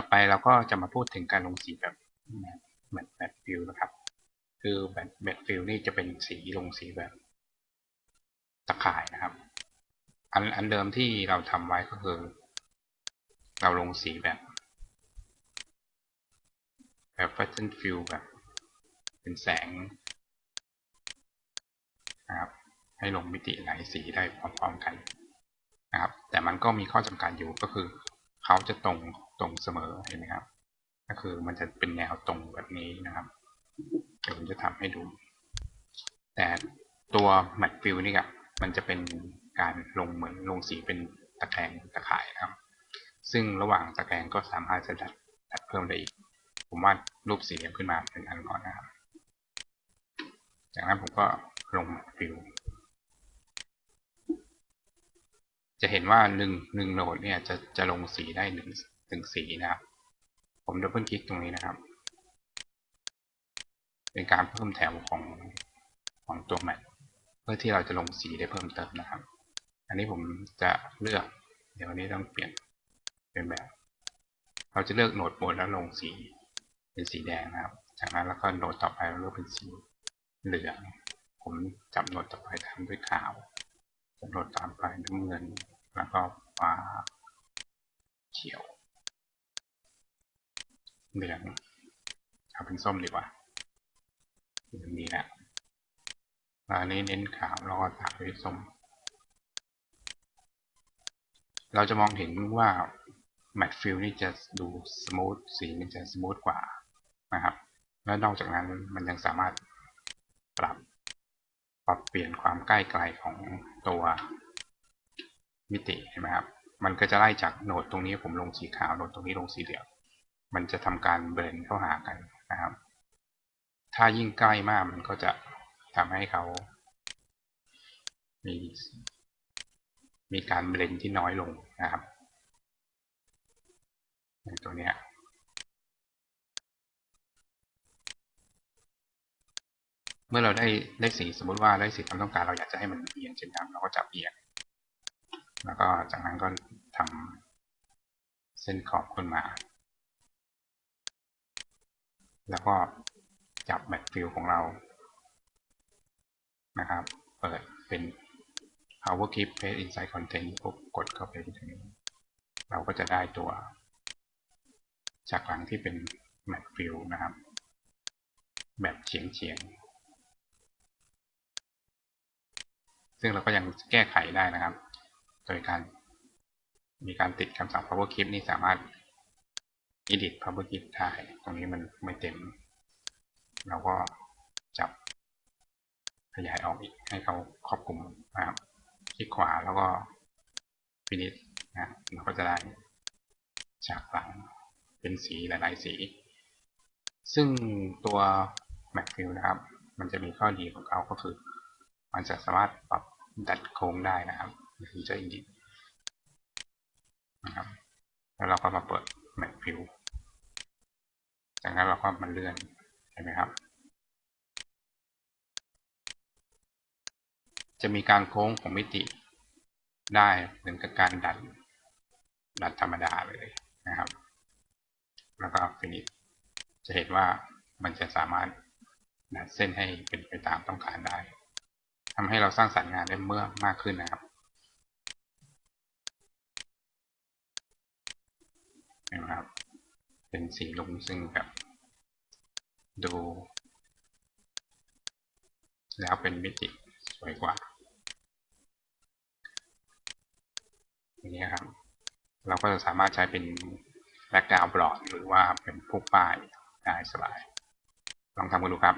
ต่อไปเราก็จะมาพูดถึงการลงสีแบบแบบแบบฟิลนะครับ คือแบบแบบฟิลนี่จะเป็นสีลงสีแบบตะข่ายนะครับ อันอันเดิมที่เราทำไว้ก็คือ เราลงสีแบบ แบบ fashion fill แบบ เป็นแสงนะครับให้ลงมิติหลายสีได้พร้อมๆกันนะครับ แต่มันก็มีข้อจำกัดอยู่ก็คือ เขาจะตรงตรงเสมอเห็นไหมครับ ก็คือมันจะเป็นแนวตรงแบบนี้นะครับเดี๋ยวผมจะทำให้ดู แต่ตัว matte fill นี่ครับมันจะเป็นการลงเหมือนลงสีเป็นตะแกรงตะข่ายนะครับ ซึ่งระหว่างตะแกรงก็สามารถจะดัดดัดเพิ่มได้อีก ผมวาดรูปสี่เหลี่ยมขึ้นมาเป็นอันก่อนนะครับ จากนั้นผมก็ลง matte fill จะเห็นว่าหนึ่งหนึ่งโหนดเนี่ยจะจะลงสีได้หนึ่งหนึ่งสีนะครับ ผมดับเบิลคลิกตรงนี้นะครับ เป็นการเพิ่มแถวของของตัวแมทเพื่อที่เราจะลงสีได้เพิ่มเติมนะครับ อันนี้ผมจะเลือก เดี๋ยวนี้ต้องเปลี่ยนเป็นแบบ เราจะเลือกโหนดบนแล้วลงสีเป็นสีแดงนะครับ จากนั้นแล้วก็โหนดต่อไปเราเลือกเป็นสีเหลือง ผมจับโหนดต่อไปทำด้วยขาว จับโหนดตามไปน้ำเงิน แล้วก็ฟ้าเขียว เหลืองเอาเป็นส้มดีกว่าเหลืองดีแล้วอันนี้เน้นขาวแล้วก็ตามด้วยส้ม เราจะมองเห็นว่า matte fill นี่จะดูสมูทสีมันจะสมูทกว่านะครับ และนอกจากนั้นมันยังสามารถปรับ รับเปลี่ยนความใกล้ไกลของตัวมิติเห็นไหมครับ มันก็จะไล่จากโหนดตรงนี้ผมลงสีขาวโหนดตรงนี้ลงสีเหลือง มันจะทำการเบลนเข้าหากันนะครับ ถ้ายิ่งใกล้มากมันก็จะทำให้เขา มีมีการเบลนที่น้อยลงนะครับตัวเนี้ย เมื่อเราได้ได้สีสมมุติว่าได้สีความต้องการเราอยากจะให้มันเอียงเช่นกันเราก็จับเอียง แล้วก็จากนั้นก็ทำเส้นขอบขึ้นมา แล้วก็จับแมทฟิลของเรานะครับ เปิดเป็น power keep paste inside content ปุ๊บกดเข้าไปที่นี้เราก็จะได้ตัว จากหลังที่เป็น matte fill นะครับ แบบเฉียงเฉียง ซึ่งเราก็ยังแก้ไขได้นะครับ โดยการมีการติดคำสั่ง power keep นี่สามารถ edit power keep ได้ ตรงนี้มันไม่เต็ม เราก็จับขยายออกอีกให้เขาครอบคลุมนะครับคลิกขวาแล้วก็ฟินิชนะเราก็จะได้ฉากหลังเป็นสีหลายๆสี ซึ่งตัว Mac Fill นะครับ มันจะมีข้อดีของเขาก็คือ มันจะสามารถปรับ ดัดโค้งได้นะครับคือจะอินดินะครับ แล้วเราก็มาเปิด Mac Fill จากนั้นเราก็มาเลื่อนเห็นไหมครับ จะมีการโค้งของมิติได้เหมือนกับการดัดดัดธรรมดาเลยนะครับ แล้วก็ฟินิชจะเห็นว่ามันจะสามารถดัดเส้นให้เป็นไปตามต้องการได้ ทำให้เราสร้างสรรค์งานได้เมื่อมากขึ้นนะครับนะครับ เป็นสีลุงซึ่งแบบดู แล้วเป็นมิติสวยกว่าอย่างนี้ครับ เราก็จะสามารถใช้เป็นแบ็กกราวด์บลอดหรือว่าเป็นพวกป้ายได้สบาย ลองทำกันดูครับ